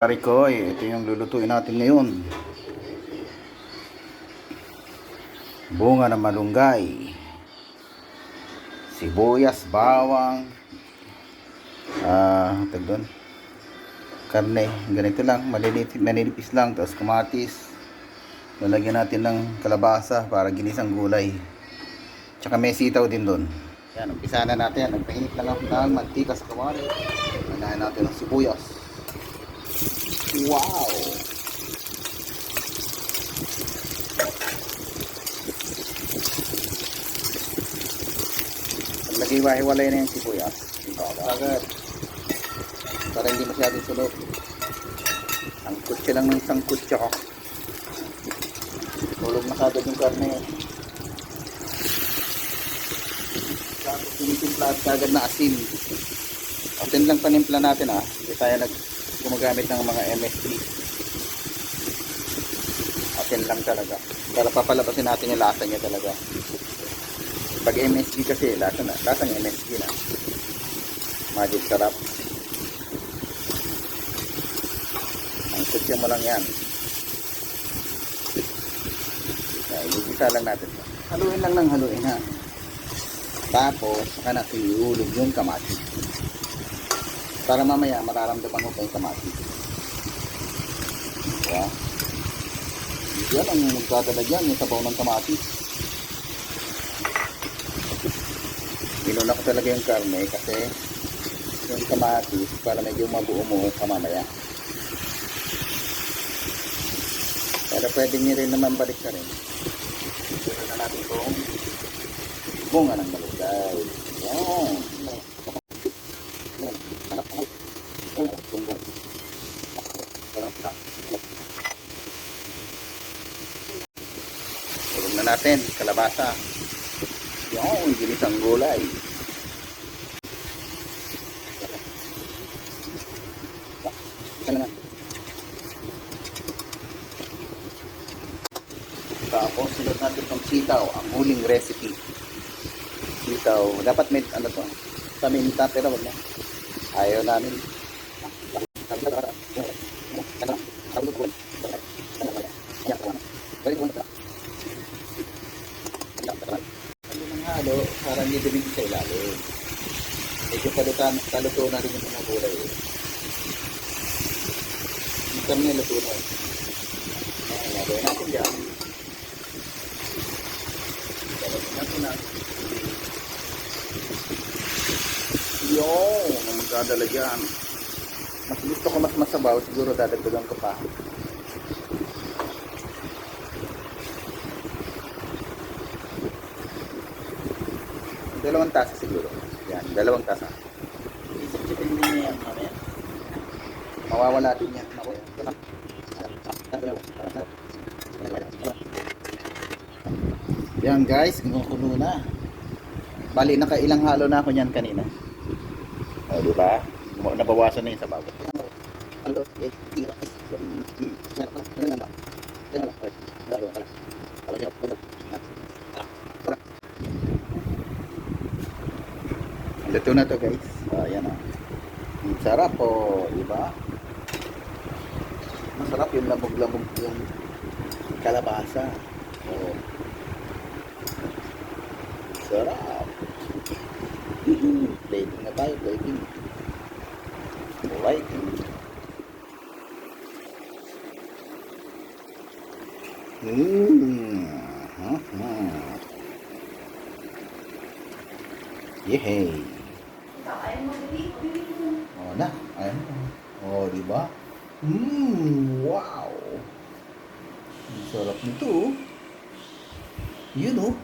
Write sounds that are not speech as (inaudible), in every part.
Parikoy, ito yung lulutuin natin ngayon. Bunga ng malunggay. Sibuyas, bawang. Ah, tag doon. Karne, ganito lang, malinit, maninipis lang, tapos kamatis. Lalagyan natin ng kalabasa para ginisang gulay. Tsaka may sitaw din doon. Yan, umpisa na natin. Nagpainit lang ako ng mantika sa kawali. Lagyan natin ng sibuyas. Wow! Lagay wahiwalay na yung sibuyas. Agad. Para hindi masyadong sunog. Sangkot siya lang ng sangkot siya. Tulog na kagad yung karne. Tapos tinitimpla at kagad na asin. Asin lang panimpla natin ah. Hindi tayo nag gumagamit ng mga MSG. Atin lang talaga. Para papalabasin natin yung lasa niya talaga. Pag MSG kasi, lasa na. Lasa ng MSG na. Magic sarap. Ang kutya mo lang yan. Igisa lang natin. Haluin lang ng haluin ha. Tapos, saka natin iulog yung kamatis. Para mamaya mararamdaman mo pa yung kamatis. Diba? Yan ang magdadala dyan, yung sabaw ng kamatis. Binuna ko talaga yung karne kasi yung kamatis para medyo mabuo mo ka mamaya. Pero pwede nyo rin naman balik ka rin. Ito na natin itong bunga ng malugay. Na natin, kalabasa. Yung ginisang gulay. Ito na. Tapos, sunod natin itong sitaw, ang huling recipe. Sitaw, dapat may, ano to, paminta, pero wag na. Ayaw namin. Ano nang halo, hindi dumig sa ilalim. Medyo kalutan, kaluto na rin yung mga gulay. eh. Yung karne luto na. Ayan, lagay natin dyan. Lagay natin na. Yung, ang magdadala dyan. Mas gusto ko mas masabaw, siguro dadagdagan ko pa. Dalawang tasa siguro. Yan, dalawang tasa. Isip-sipin din niya yan, mamaya. Mawawala din yan. Ako. Yan guys, kumukulo na. Bali, nakailang halo na ako niyan kanina. O, di ba? Nabawasan na yung sabaw. Luto na to guys. Ayan o. Ang sarap po, di ba? Masarap yung labog-labog yung kalabasa. Oh. Sarap. (laughs) plating na tayo, plating. Alright. Mmm. Uh-huh. Yehey. Oh na, ayan. Oh, di ba? Mmm, wow. Ang sarap nito. Yun oh.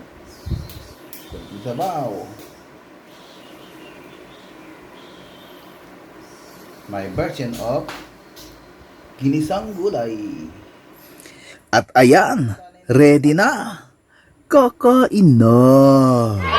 Kunting sabaw. My version of ginisang gulay. At ayan, ready na. Kakain na.